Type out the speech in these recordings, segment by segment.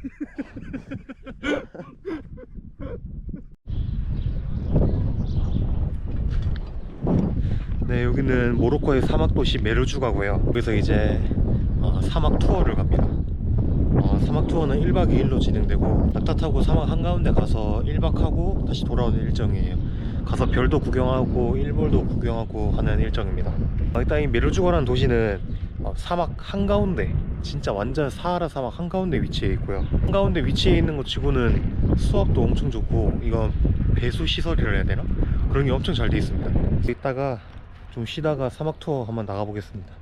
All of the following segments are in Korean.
네, 여기는 모로코의 사막 도시 메르주가고요. 여기서 이제 어, 사막 투어를 갑니다. 어, 사막 투어는 1박 2일로 진행되고 낙타 타고 사막 한가운데 가서 1박하고 다시 돌아오는 일정이에요. 가서 별도 구경하고 일몰도 구경하고 하는 일정입니다. 어, 일단 이 메르주가라는 도시는 어, 사막 한가운데 진짜 완전 사하라 사막 한가운데 위치해 있고요. 한가운데 위치해 있는 것 치고는 수압도 엄청 좋고 이건 배수 시설이라 해야 되나? 그런 게 엄청 잘 돼 있습니다. 이따가 좀 쉬다가 사막 투어 한번 나가 보겠습니다.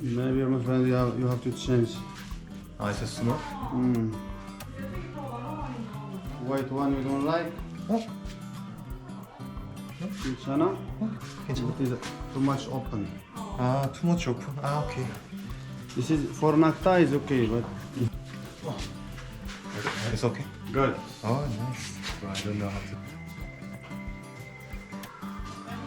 Maybe my friend, you have, you have to change. 아, 있어 스노? Mm. White one you don't like? 어? 괜찮아? 괜찮아. It is too much open. 아, 투머치 오픈. 아, 오케이. This is for Nakta is okay, but It's okay. good. Oh, nice. I don't know how to.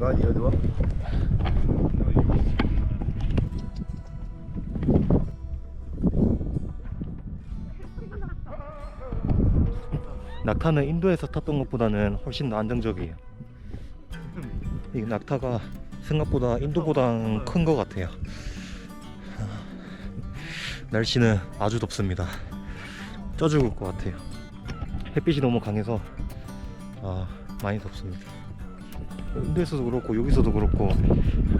God, 좋아. 낙타는 인도에서 탔던 것보다는 훨씬 더 안정적이에요. 이 낙타가 생각보다 인도보단 큰 것 같아요. 날씨는 아주 덥습니다. 쪄 죽을 것 같아요. 햇빛이 너무 강해서 아, 많이 덥습니다. 인도에서도 그렇고 여기서도 그렇고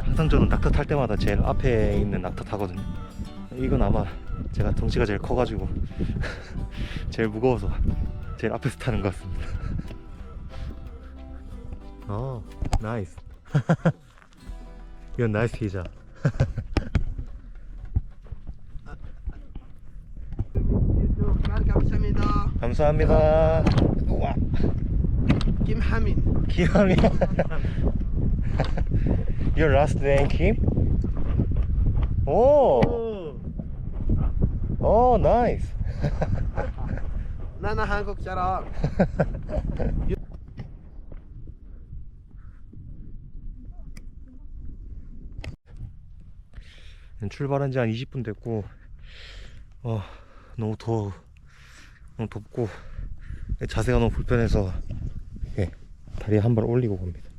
항상 저는 낙타 탈 때마다 제일 앞에 있는 낙타 타거든요. 이건 아마 제가 덩치가 제일 커가지고 제일 무거워서 제일 앞에서 타는 것 같습니다. 어, 나이스. 이건 나이스 피자. 감사합니다. 감사합니다. 우와, 김하민. 기함이. Your last name Kim? 오, 오, 나이스. 나는 한국 사람. 출발한 지 한 20분 됐고 어, 너무 더워 너무 덥고 자세가 너무 불편해서 예, 다리 한발 올리고 갑니다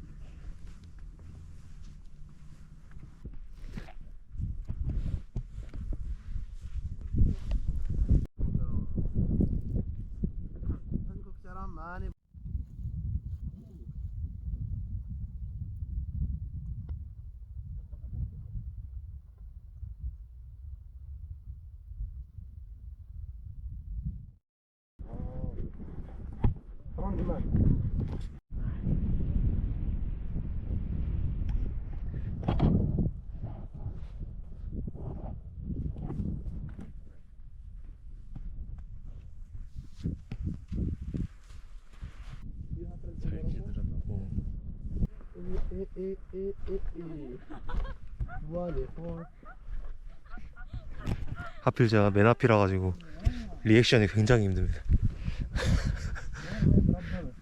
한국 사람 많이. 이, 이, 이, 이, 이. One, four. 하필 제가 맨 앞이라 가지고 리액션이 굉장히 힘듭니다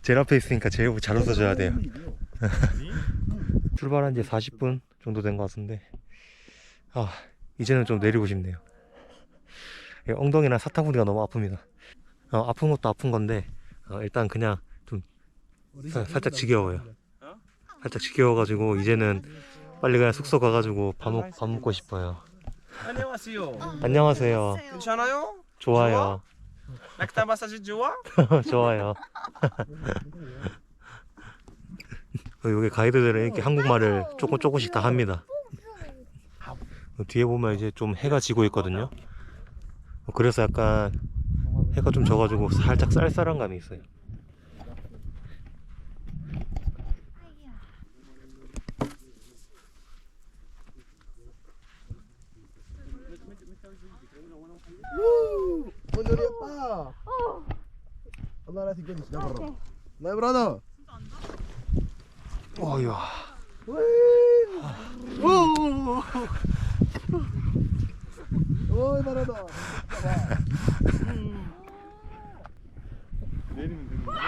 제일 앞에 있으니까 제일 잘 웃어줘야 돼요 출발한 지 40분 정도 된 것 같은데 아 이제는 좀 내리고 싶네요 예, 엉덩이나 사타구니가 너무 아픕니다 어, 아픈 것도 아픈 건데 어, 일단 그냥 좀 사- 살짝 지겨워요 살짝 지겨워가지고 이제는 빨리 그냥 숙소 가가지고 밥, 먹, 밥 먹고 싶어요 안녕하세요. 안녕하세요. 괜찮아요? 좋아요. 넥타 마사지 좋아? 좋아요. 여기 가이드들은 이렇게 한국말을 조금 조금씩 다 합니다. 뒤에 보면 이제 좀 해가 지고 있거든요. 그래서 약간 해가 좀 져가지고 살짝 쌀쌀한 감이 있어요. Woo! 오늘이 아빠. Allah razı olsun. Ne var? Ne var adam? 어휴. 오. 오이 바라다. 내리면 되는 거야?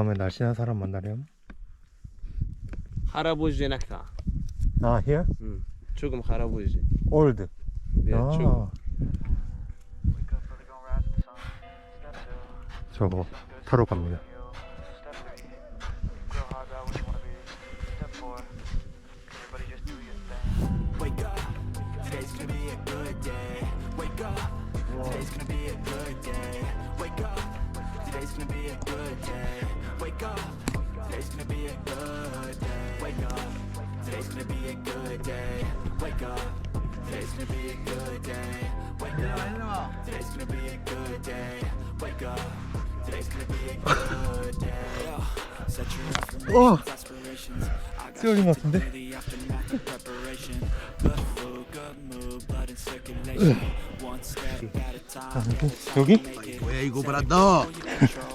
음에 날씬한 사람 만나렴. 할아버지 넥타. 아, here? 조금 할아버지. Old. 예, 조금. 아. 저거 타러 갑니다. Wake up, today's gonna be a good day. Wake up, today's gonna be a good day. Wake up, today's gonna be a good day. Wake up, today's gonna be a good day. Wake up, today's gonna be a good day. Wake up, today's gonna be a good day. Wake up. Wake up. Set your affirmations, aspirations. I got 쓰러진 것 같은데? the aftermath of preparation. Good food, good mood, blood in circulation. One step at a time. 여기? You go brother?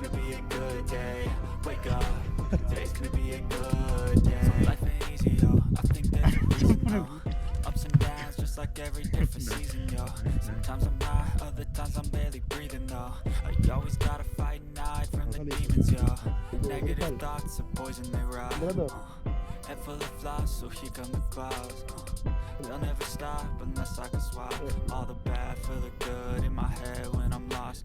Gonna be a good day. Wake up, today's gonna be a good day. Life ain't easy, yo. I think there's a reason, yo. Ups and downs, just like every different season, yo. Sometimes I'm high, other times I'm barely breathing, though. I always gotta fight and hide from the demons, yo. Negative thoughts are poison, they rot. Uh, Head full of flies, so here come the clouds. Uh, They'll never stop unless I can swap all the bad for the good in my head when I'm lost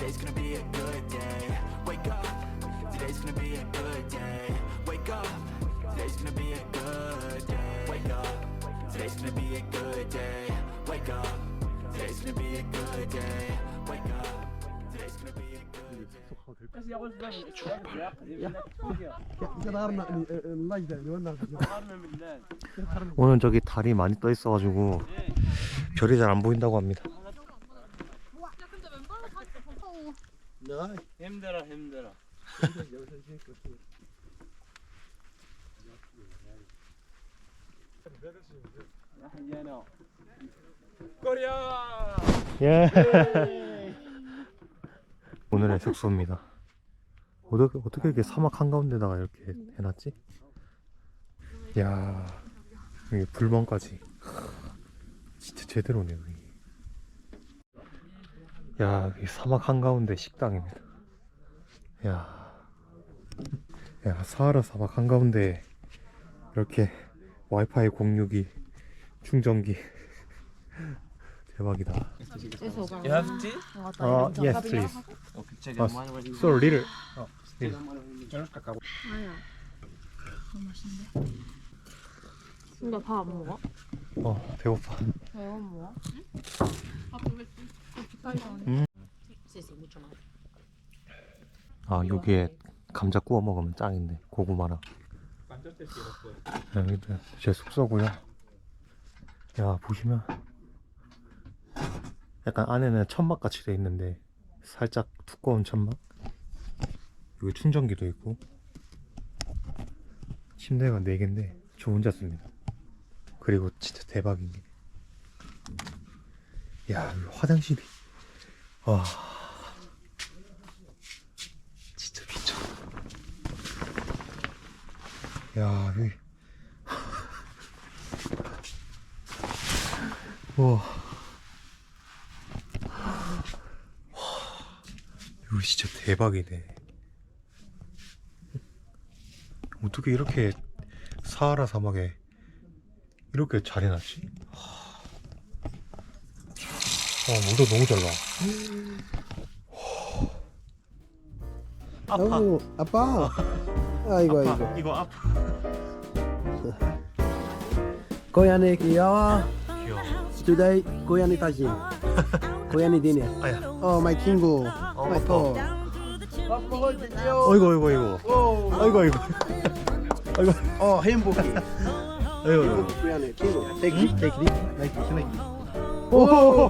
today's gonna be a good day. Wake up, today's gonna be a good day. Wake up, today's gonna be a good day. Wake up, today's gonna be a good day. Wake up, today's gonna be a good day. Wake up, today's gonna be a good day. كدارنا اللجنة اللي قلنا 오늘 저기 달이 많이 떠 있어가지고 별이 잘 안 보인다고 합니다. 힘들어, 힘들어. 코리아! 예. 오늘의 숙소입니다. 어떻게 어떻게 이렇게 사막 한 가운데다가 이렇게 해놨지? 야, 여기 불멍까지. 진짜 제대로네요. 여기. 야, 여기 사막 한 가운데 식당입니다. 야, 야 사하라 사막 한 가운데 이렇게 와이파이 공유기, 충전기. 대박이다. You have tea? 어, yes, please. 어, so little. 어, little. 근데 밥안 먹어? 어, 배고파. 왜안 먹어? 아 여기에 감자 구워 먹으면 짱인데 고구마랑. 여기도 제 숙소고요. 야 보시면. 약간 안에는 천막 같이 돼 있는데 살짝 두꺼운 천막? 여기 충전기도 있고. 침대가 4개인데 저 혼자 씁니다. 그리고 진짜 대박인 게. 야, 이 화장실이 와 진짜 미쳐. 야, 여기. 와. 이거 진짜 대박이네. 어떻게 이렇게 사하라 사막에 이렇게 잘 해놨지? 와, 물도 너무 잘 나. 아파. Oh, apa? Aigoo, aigoo. 이거 아파. Koyani kiawa. 귀여워. Today, Koyani tajin. Koyani dinner. 아야. Oh, my kingo. my god. 어이구, 어이구, 어이구. Oh, 아이고, 아이고. 아이고, oh, hembuki. 아이고, 아이고. Koyani, kingo. Take it, take it. Like this, like this. 오!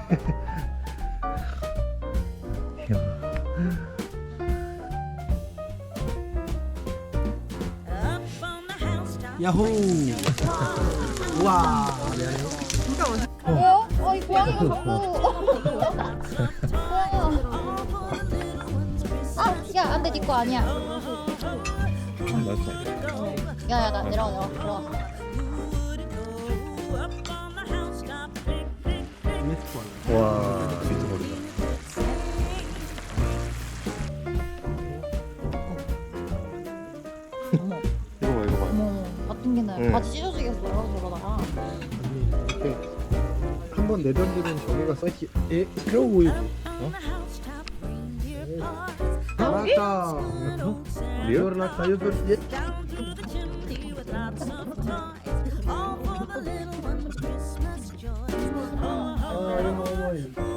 야. Yahoo! Wow! 왜요? 어, 이 고양이가 자꾸. 아, 야, 안 돼, 니거 아니야. 야, 야, 나 내려와, 내려와, 들어가. 와, 네. 같이 찢어지겠어요 저러다가 아니 이렇게 한 번 내던지면 저기가 썩이 에 들어 보이고 어? 아, 어? 알았다 어? 리얼? 알았다 옆에 예? 아 이거 뭐야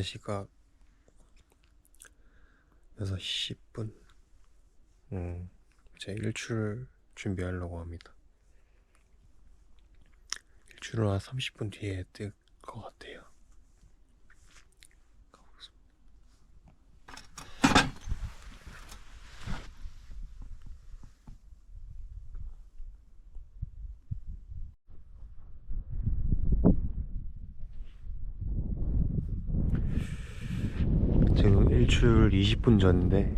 3시가 6시 10분. 음, 제 일출 준비하려고 합니다. 일출은 한 30분 뒤에 뜰 것 같아요. 10분 전인데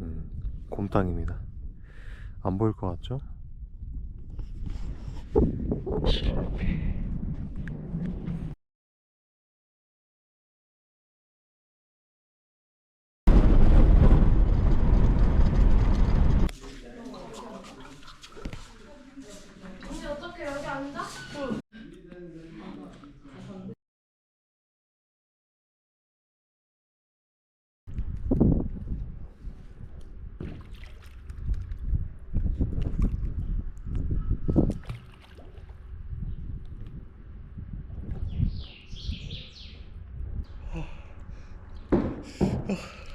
음, 곰탕입니다 안 보일 것 같죠? 실패 Oh.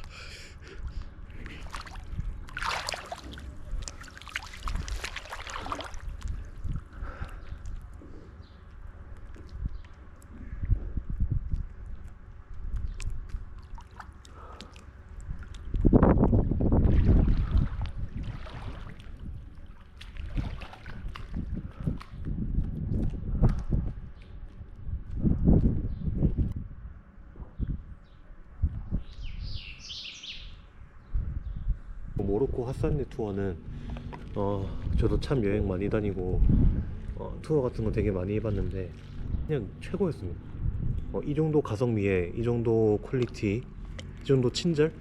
모로코 하산리 투어는 어 저도 참 여행 많이 다니고 어, 투어 같은 거 되게 많이 해봤는데 그냥 최고였습니다. 어, 이 정도 가성비에 이 정도 퀄리티, 이 정도 친절,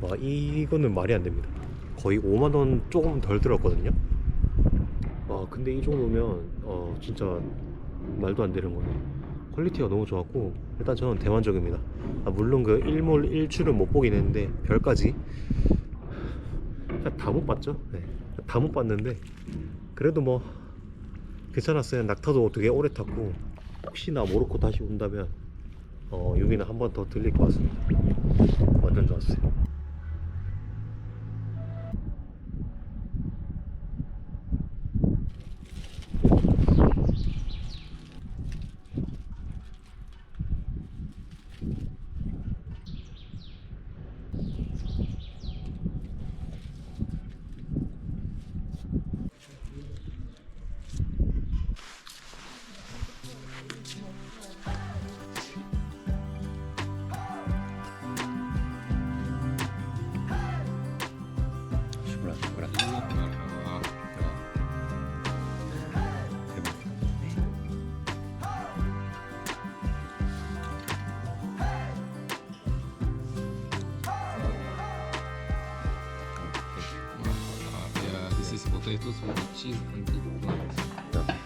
와 이거는 말이 안 됩니다. 거의 5만 원 조금 덜 들었거든요. 와 근데 이 정도면 어 진짜 말도 안 되는 거네. 퀄리티가 너무 좋았고 일단 저는 대만족입니다. 아, 물론 그 일몰 일출은 못 보긴 했는데 별까지 다 못 봤죠. 네. 다못 봤는데 그래도 뭐 괜찮았어요. 낙타도 되게 오래 탔고 혹시나 모로코 다시 온다면 어, 여기는 한 번 더 들릴 것 같습니다. 완전 좋았어요. здесь вот, а и тут вот чиз, Так.